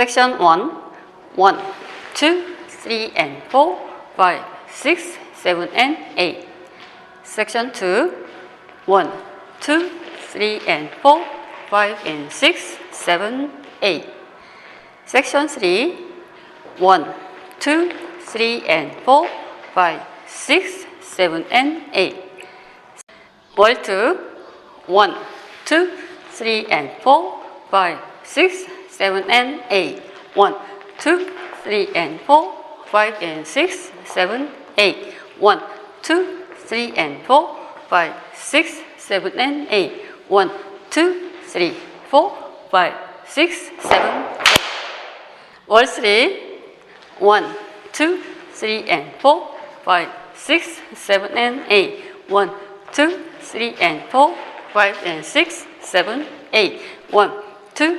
Section 1, 1, 2, 3 and 4, 5, 6, 7 and 8. Section 2, 1, 2, 3 and 4, 5 and 6, 7, 8. Section 3, 1, 2, 3 and 4, 5, 6, 7 and 8. Wall 2, 1, 2, 3 and 4, 5, 6, 7 and 8. 1, 2, 3 and 4, 5 and 6, 7, 8. 1, 2, 3 and 4, 5, 6, 7 and 8. 1, 2, 3, 4, 5, 6, 7, 8. Wall 3, 1, 2, 3 and 4, 5, 6, 7 and 8. 1, 2, 3 and 4, 5 and 6, 7, 8. 1, 2,